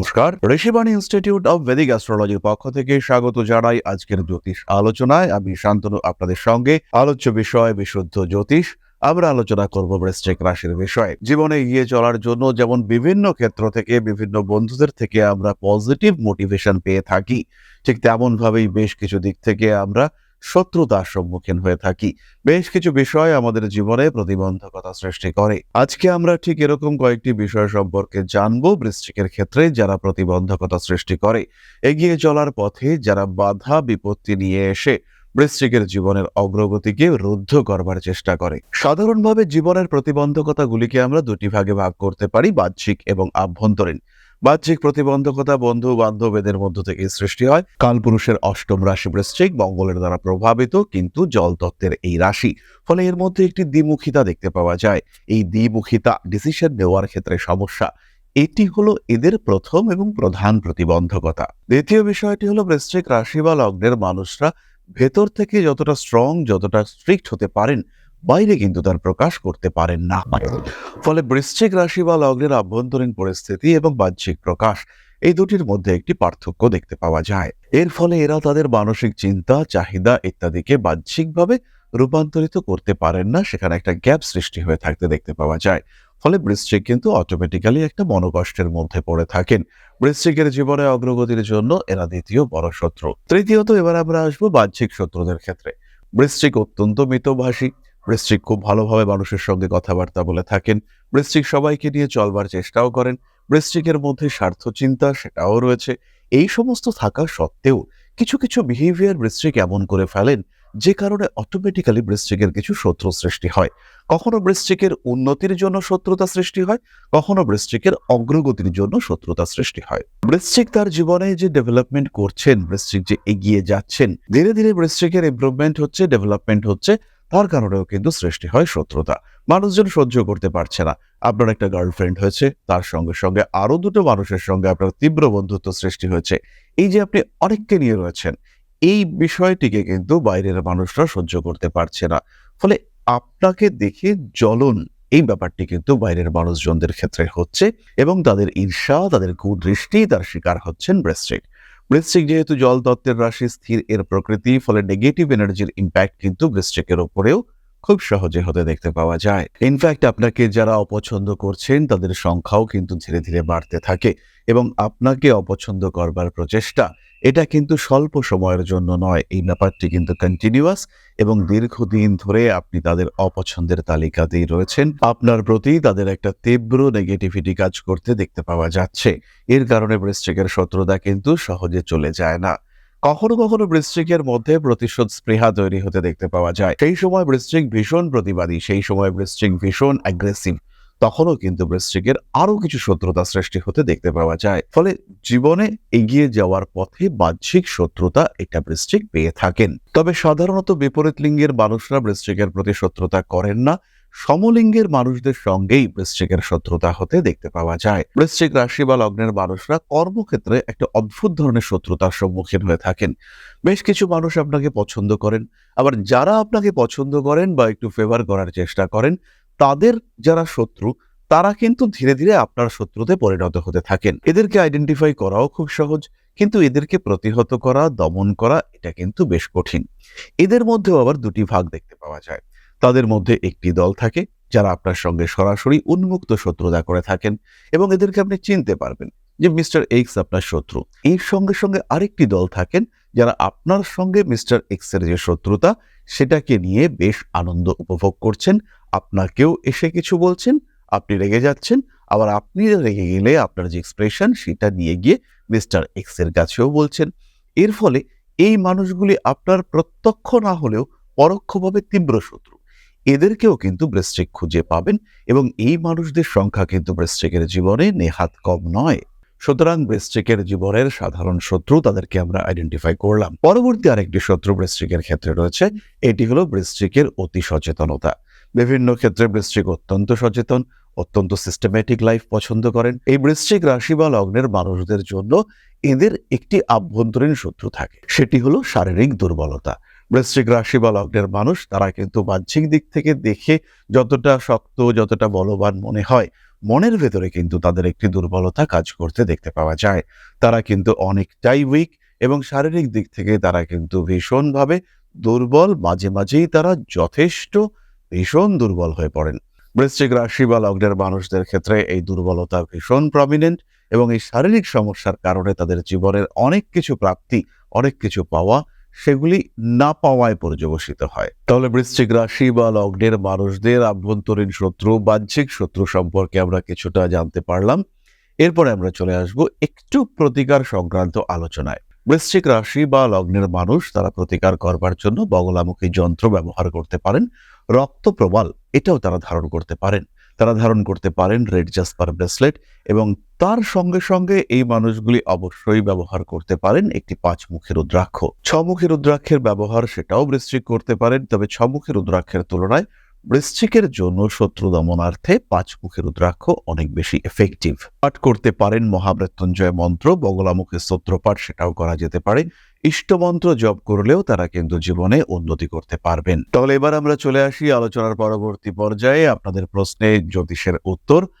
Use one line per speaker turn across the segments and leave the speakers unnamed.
নমস্কার। Rishibani institute of Vedic অ্যাস্ট্রোলজির পক্ষ থেকে স্বাগত জানাই আজকের জ্যোতিষ আলোচনায়। আমি শান্তনু, আপনাদের সঙ্গে আলোচ্য বিষয় বিশুদ্ধ জ্যোতিষ। আমরা আলোচনা করব বৃশ্চিক রাশির বিষয়ে। জীবনে এগিয়ে চলার জন্য যেমন বিভিন্ন ক্ষেত্র থেকে, বিভিন্ন বন্ধুদের থেকে আমরা পজিটিভ মোটিভেশন পেয়ে থাকি। ঠিক তেমন ভাবেই বেশ কিছু দিক থেকে আমরা শত্রুতার সম্মুখীন হয়ে থাকি। বেশ কিছু বিষয় আমাদের জীবনে প্রতিবন্ধকতা সৃষ্টি করে। আজকে আমরা ঠিক এরকম কয়েকটি বিষয় সম্পর্কে জানব বৃশ্চিকের ক্ষেত্রে যারা প্রতিবন্ধকতা সৃষ্টি করে। এগিয়ে চলার পথে যারা বাধা বিপত্তি নিয়ে এসে বৃশ্চিকের জীবনের অগ্রগতিকে রুদ্ধ করবার চেষ্টা করে। সাধারণভাবে জীবনের প্রতিবন্ধকতাগুলিকে আমরা দুটি ভাগে ভাগ করতে পারি, বাহ্যিক এবং আভ্যন্তরীণ। বাহ্যিক প্রতিবন্ধকতা বন্ধু বান্ধব এদের মধ্য থেকে সৃষ্টি হয়। কালপুরুষের অষ্টম রাশি বৃশ্চিক মঙ্গলের দ্বারা প্রভাবিত, কিন্তু জল তত্ত্বের এই রাশি ফলে এর মধ্যে একটি দ্বিমুখিতা দেখতে পাওয়া যায়। এই দ্বিমুখিতা ডিসিশন নেওয়ার ক্ষেত্রে সমস্যা। এটি হলো এদের প্রথম এবং প্রধান প্রতিবন্ধকতা। দ্বিতীয় বিষয়টি হলো বৃশ্চিক রাশি বা লগ্নের মানুষরা ভেতর থেকে যতটা স্ট্রং যতটা স্ট্রিক্ট হতে পারেন বাইরে কিন্তু তার প্রকাশ করতে পারেন না। ফলে বৃশ্চিক রাশি বা লগ্নের আভ্যন্তরীণ পরিস্থিতি এবং বাহ্যিক প্রকাশ এই দুটির মধ্যে একটি পার্থক্য দেখতে পাওয়া যায়। এর ফলে এরা তাদের মানসিক চিন্তা, চাহিদা ইত্যাদিকে বাহ্যিকভাবে রূপান্তরিত করতে পারেন না, সেখানে একটা গ্যাপ সৃষ্টি হয়ে থাকতে দেখতে পাওয়া যায়। ফলে বৃশ্চিক কিন্তু অটোমেটিক্যালি একটা মনোকষ্টের মধ্যে পড়ে থাকেন। বৃশ্চিকের জীবনে অগ্রগতির জন্য এরা দ্বিতীয় বড় শত্রু। তৃতীয়ত এবার আমরা আসব বাহ্যিক শত্রুদের ক্ষেত্রে। বৃশ্চিক অত্যন্ত মিতভাষী। বৃশ্চিক খুব ভালোভাবে মানুষের সঙ্গে কথাবার্তা বলে থাকেন। বৃশ্চিক সবাইকে নিয়ে চলবার চেষ্টাও করেন। বৃশ্চিকের মধ্যে স্বার্থ চিন্তা সেটাও রয়েছে। এই সমস্ত থাকা সত্ত্বেও কিছু কিছু বিহেভিয়ার বৃশ্চিক এমন করে ফেলেন, যে কারণে অটোমেটিক্যালি বৃশ্চিকের কিছু শত্রু সৃষ্টি হয়। কখনো বৃশ্চিকের উন্নতির জন্য শত্রুতা সৃষ্টি হয়, কখনো বৃশ্চিকের অগ্রগতির জন্য শত্রুতা সৃষ্টি হয়। বৃশ্চিক তার জীবনে যে ডেভেলপমেন্ট করছেন, বৃশ্চিক যে এগিয়ে যাচ্ছেন, ধীরে ধীরে বৃশ্চিকের ইমপ্রুভমেন্ট হচ্ছে ডেভেলপমেন্ট হচ্ছে তার কারণেও কিন্তু সৃষ্টি হয় শত্রুতা। মানুষজন সহ্য করতে পারছে না। আপনার একটা গার্লফ্রেন্ড হয়েছে, তার সঙ্গে সঙ্গে আরও দুটো মানুষের সঙ্গে আপনার তীব্র বন্ধুত্ব সৃষ্টি হয়েছে। এই যে আপনি অনেককে নিয়ে রয়েছেন, এই বিষয়টিকে কিন্তু বাইরের মানুষরা সহ্য করতে পারছে না। ফলে আপনাকে দেখে জ্বলন, এই ব্যাপারটি কিন্তু বাইরের মানুষজনদের ক্ষেত্রে হচ্ছে এবং তাদের ঈর্ষা, তাদের কুদৃষ্টি তার শিকার হচ্ছেন বৃশ্চিক বৃশ্চিক যেহেতু জল তত্ত্বের রাশি স্থির এর প্রকৃতি, ফলে নেগেটিভ এনার্জির ইম্প্যাক্ট কিন্তু বৃশ্চিকের ওপরেও খুব সহজে হতে দেখতে পাওয়া যায়। ইনফ্যাক্ট আপনাকে যারা অপছন্দ করছেন, তাদের সংখ্যাও কিন্তু ধীরে ধীরে বাড়তে থাকে এবং আপনাকে অপছন্দ করবার প্রচেষ্টা, এটা কিন্তু স্বল্প সময়ের জন্য নয়। এই ব্যাপারটি কিন্তু কন্টিনিউয়াস এবং দীর্ঘদিন ধরে আপনি তাদের অপছন্দের তালিকাতেই রয়েছেন। আপনার প্রতি তাদের একটা তীব্র নেগেটিভিটি কাজ করতে দেখতে পাওয়া যাচ্ছে। এর কারণে বৃশ্চিকের শত্রুতা কিন্তু সহজে চলে যায় না। কখনো কখনো বৃশ্চিকের মধ্যে প্রতিশোধ স্পৃহা তৈরি হতে দেখতে পাওয়া যায়। সেই সময় বৃশ্চিক ভীষণ প্রতিবাদী, সেই সময় বৃশ্চিক ভীষণ অ্যাগ্রেসিভ তখনও কিন্তু বৃশ্চিকের আরও কিছু শত্রুতা সৃষ্টি হতে দেখতে পাওয়া যায়। ফলে জীবনে এগিয়ে যাওয়ার পথে বাহ্যিক শত্রুতা এটা বৃশ্চিক পেয়ে থাকেন। তবে সাধারণত বিপরীত লিঙ্গের মানুষরা বৃশ্চিকের প্রতি শত্রুতা করেন না। সমলিঙ্গের মানুষদের সঙ্গেই বৃশ্চিকের শত্রুতা হতে দেখতে পাওয়া যায়। বৃশ্চিক রাশি বা লগ্নের মানুষরা কর্মক্ষেত্রে একটা অদ্ভুত ধরনের শত্রুতার সম্মুখীন হয়ে থাকেন। বেশ কিছু মানুষ আপনাকে পছন্দ করেন। আবার যারা আপনাকে পছন্দ করেন বা একটু ফেভার করার চেষ্টা করেন, তাদের যারা শত্রু, তারা কিন্তু ধীরে ধীরে আপনার শত্রুতে পরিণত হতে থাকেন। এদেরকে আইডেন্টিফাই করাও খুব সহজ, কিন্তু এদেরকে প্রতিহত করা, দমন করা, এটা কিন্তু বেশ কঠিন। এদের মধ্যেও আবার দুটি ভাগ দেখতে পাওয়া যায়। তাদের মধ্যে একটি দল থাকে যারা আপনার সঙ্গে সরাসরি উন্মুক্ত শত্রুতা করে থাকেন এবং এদেরকে আপনি চিনতে পারবেন যে মিস্টার এক্স আপনার শত্রু। এর সঙ্গে সঙ্গে আরেকটি দল থাকেন যারা আপনার সঙ্গে মিস্টার এক্সের যে শত্রুতা, সেটাকে নিয়ে বেশ আনন্দ উপভোগ করছেন। আপনাকেও এসে কিছু বলছেন, আপনি রেগে যাচ্ছেন, আবার আপনি রেগে গেলে আপনার যে এক্সপ্রেশন সেটা নিয়ে গিয়ে মিস্টার এক্সের কাছেও বলছেন। এর ফলে এই মানুষগুলি আপনার প্রত্যক্ষ না হলেও পরোক্ষভাবে তীব্র শত্রু। এদেরকেও কিন্তু বৃশ্চিক খুঁজে পাবেন এবং এই মানুষদের সংখ্যা কিন্তু বৃশ্চিকের জীবনে নেহাত কম নয়। সুতরাং বৃশ্চিকের জীবনের সাধারণ শত্রু তাদেরকে আমরা আইডেন্টিফাই করলাম। পরবর্তী আরেকটি শত্রু বৃশ্চিকের ক্ষেত্রে রয়েছে, এটি হলো বৃশ্চিকের অতি সচেতনতা। বিভিন্ন ক্ষেত্রে বৃশ্চিক অত্যন্ত সচেতন, অত্যন্ত সিস্টেমেটিক লাইফ পছন্দ করেন। এই বৃশ্চিক রাশি বা লগ্নের মানুষদের জন্য এদের একটি আভ্যন্তরীণ শত্রু থাকে। সেটি হলো শারীরিক দুর্বলতা। বৃশ্চিক রাশি বা লগ্নের মানুষ, তারা কিন্তু বাহ্যিক দিক থেকে দেখে যতটা শক্ত, যতটা বলবান মনে হয়, মনের ভেতরে কিন্তু তাদের একটি দুর্বলতা কাজ করতে দেখতে পাওয়া যায়। তারা কিন্তু অনেকটাই উইক এবং শারীরিক দিক থেকে তারা কিন্তু ভীষণভাবে দুর্বল, মাঝে মাঝেই তারা যথেষ্ট ভীষণ দুর্বল হয়ে পড়েন। বৃশ্চিক রাশি বা লগ্নের মানুষদের ক্ষেত্রে এই দুর্বলতা ভীষণ প্রমিনেন্ট এবং এই শারীরিক সমস্যার কারণে তাদের জীবনের অনেক কিছু প্রাপ্তি, অনেক কিছু পাওয়া সেগুলি না পাওয়ায় পর্যবসিত হয়। তাহলে বৃশ্চিক রাশি বা লগ্নের মানুষদের আভ্যন্তরীণ শত্রু, বাহ্যিক শত্রু সম্পর্কে আমরা কিছুটা জানতে পারলাম। এরপরে আমরা চলে আসব একটু প্রতিকার সংক্রান্ত আলোচনায়। বৃশ্চিক রাশি বা লগ্নের মানুষ তারা প্রতিকার করবার জন্য বগলামুখী যন্ত্র ব্যবহার করতে পারেন। রক্ত প্রবাল, এটাও তারা ধারণ করতে পারেন। তারা ধারণ করতে পারেন রেড জাসপার ব্রেসলেট এবং তার সঙ্গে সঙ্গে এই মানুষগুলি অবশ্যই ব্যবহার করতে পারেন একটি পাঁচ পাঁচমুখী রুদ্রাক্ষ। ছমুখী রুদ্রাক্ষের ব্যবহার সেটাও বৃশ্চিক করতে পারেন, তবে ছমুখী রুদ্রাক্ষের তুলনায় বৃশ্চিকের জন্য শত্রু দমনার্থে পাঁচ পাঁচমুখী রুদ্রাক্ষ অনেক বেশি এফেক্টিভ পাঠ করতে পারেন মহামৃত্যুঞ্জয় মন্ত্র, বগলামুখী স্তোত্রপাঠ সেটাও করা যেতে পারে। ইষ্টমন্ত্র জপ করলেও তারা কিন্তু জীবনে উন্নতি করতে পারবেন। তাহলে এবার আমরা চলে আসি আলোচনার পরবর্তী পর্যায়ে। আপনাদের প্রশ্নে জ্যোতিষের উত্তর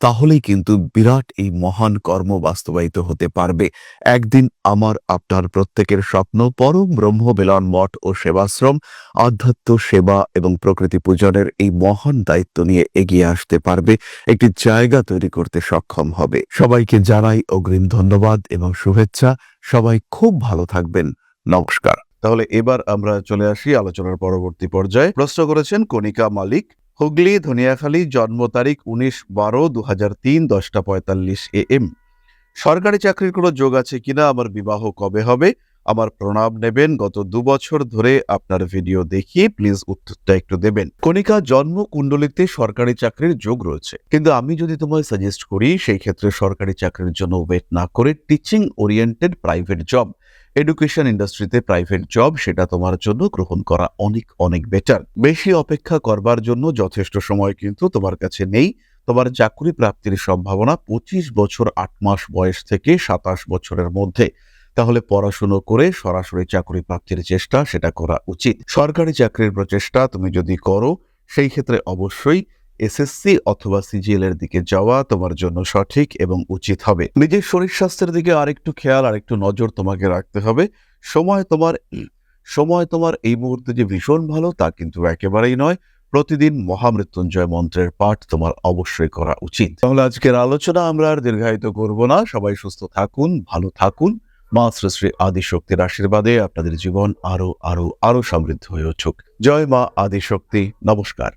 তাহলেই কিন্তু বিরাট এই মহান কর্ম বাস্তবায়িত হতে পারবে। একদিন আমার, আপনার প্রত্যেকের স্বপ্ন পরম ব্রহ্ম বেলন মঠ ও সেবাশ্রম, আধ্যাত্ম সেবা এবং প্রকৃতি পূজনের এই মহান দায়িত্ব নিয়ে এগিয়ে আসতে পারবে। একটি জায়গা তৈরি করতে সক্ষম হবে। সবাইকে জানাই অগ্রিম ধন্যবাদ এবং শুভেচ্ছা। সবাই খুব ভালো থাকবেন। নমস্কার।
তাহলে এবার আমরা চলে আসি আলোচনার পরবর্তী পর্যায়ে। প্রশ্ন করেছেন কণিকা মালিক। হুগলি ধনিয়াখালী জন্ম তারিখ উনিশ বারো দু হাজার তিন দশটা পঁয়তাল্লিশ এ এম। সরকারি চাকরির কোনো যোগ আছে কিনা? আমার বিবাহ কবে হবে? আমার প্রণাম নেবেন। গত দু বছর ধরে আপনার ভিডিও দেখিয়ে প্লিজ উত্তরটা একটু দেবেন। কণিকা, জন্ম কুণ্ডলিতে সরকারি চাকরির যোগ রয়েছে। কিন্তু আমি যদি তোমায় সাজেস্ট করি, সেই ক্ষেত্রে সরকারি চাকরির জন্য ওয়েট না করে teaching oriented private job education ইন্ডাস্ট্রিতে প্রাইভেট জব সেটা তোমার জন্য গ্রহণ করা অনেক অনেক বেটার বেশি অপেক্ষা করবার জন্য যথেষ্ট সময় কিন্তু তোমার কাছে নেই। তোমার চাকরি প্রাপ্তির সম্ভাবনা পঁচিশ বছর আট মাস বয়স থেকে সাতাশ বছরের মধ্যে। তাহলে পড়াশুনো করে সরাসরি চাকরি প্রাপ্তির চেষ্টা সেটা করা উচিত। সরকারি চাকরির প্রচেষ্টা তুমি যদি করো, সেই ক্ষেত্রে অবশ্যই এসএসসি অথবা সিজিএল এর দিকে যাওয়া তোমার জন্য সঠিক এবং উচিত হবে। নিজের শরীর স্বাস্থ্যের দিকে আরেকটু খেয়াল, আরেকটু নজর তোমাকে রাখতে হবে। সময় তোমার সময় তোমার এই মুহূর্তে যে ভীষণ ভালো তা কিন্তু একেবারেই নয়। প্রতিদিন মহামৃত্যুঞ্জয় মন্ত্রের পাঠ তোমার অবশ্যই করা উচিত। তাহলে আজকের আলোচনা আমরা আর দীর্ঘায়িত করব না। সবাই সুস্থ থাকুন, ভালো থাকুন। মা শ্রী শ্রী আদিশক্তির আশীর্বাদে আপনাদের জীবন আরও আরও আরও সমৃদ্ধ হয়ে উঠুক। জয় মা আদিশক্তি। নমস্কার।